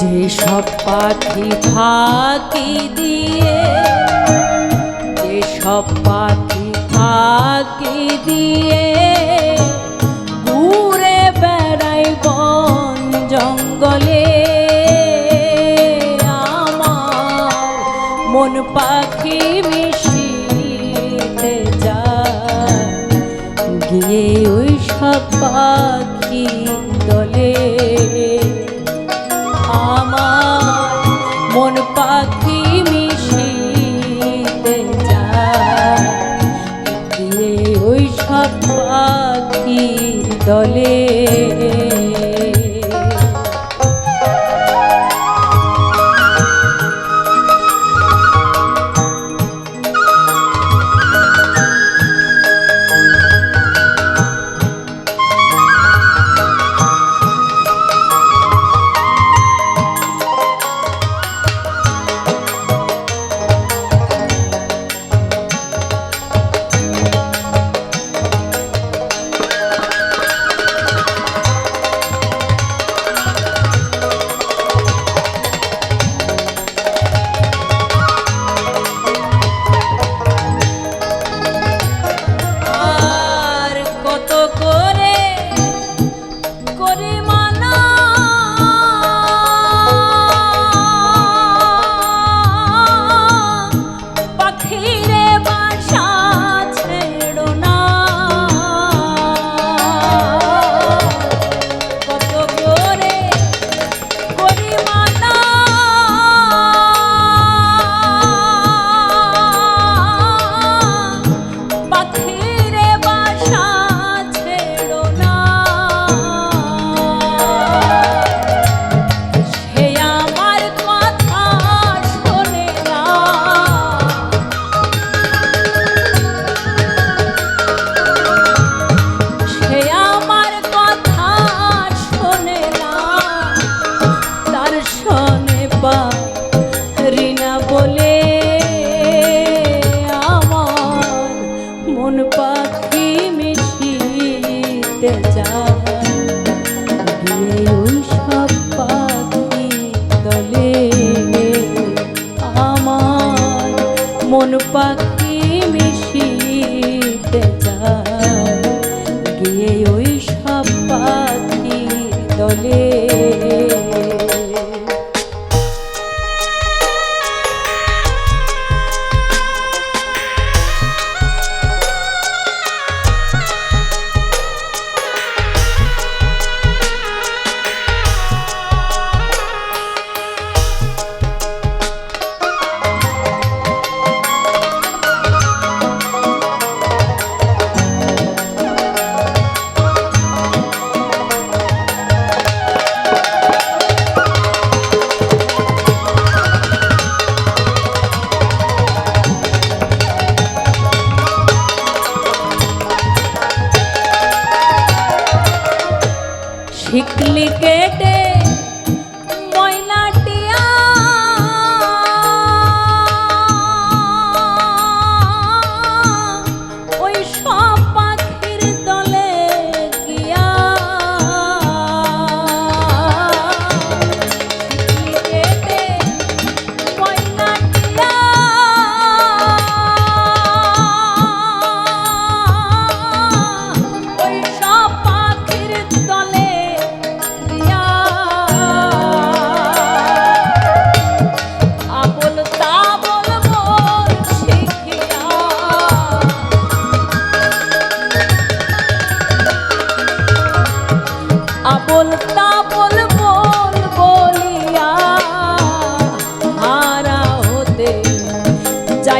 যে সব পাখি ফাঁকি দিয়ে, যে সব পাখি ফাঁকি দিয়ে ঘুরে বেড়াই বন জঙ্গলে। আমার মন পাখি মিশিতে যায়, গিয়ে ওই সব পাখি দলে। আমার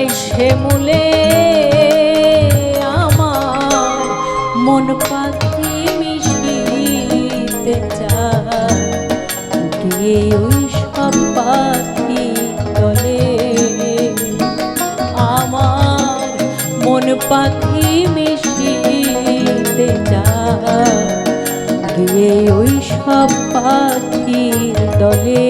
যাই সে মূলে আমার মন পাখি মিশিতে চায়। গিয়ে ওই সব পাখি দলে আমার মন পাখি মিশিতে চায়। ওই সব পাখি দলে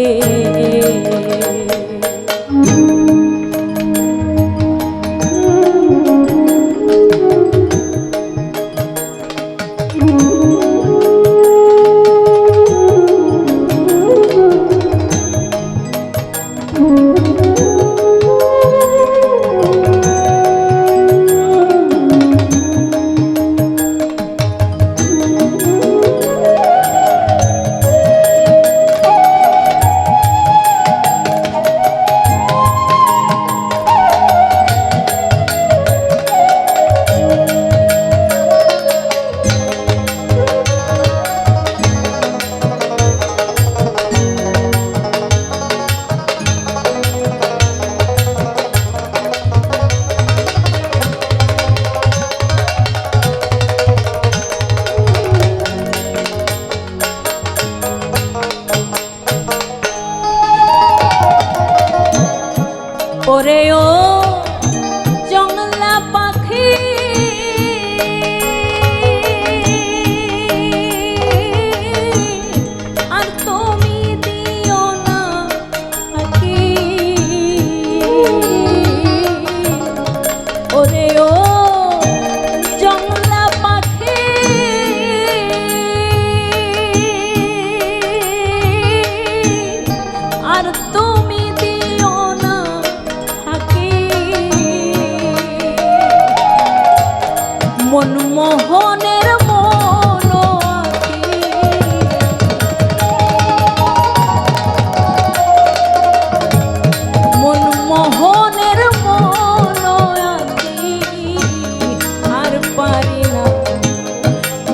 মনমোহনের মন মনমোহনের মন আর পারি না,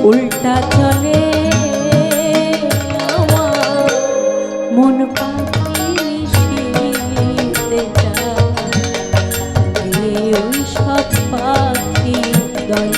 উল্টা চলে আমার মন পাখি শিতে যায় সব পা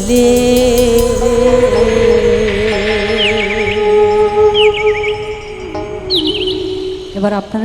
চলে এবার আপনারা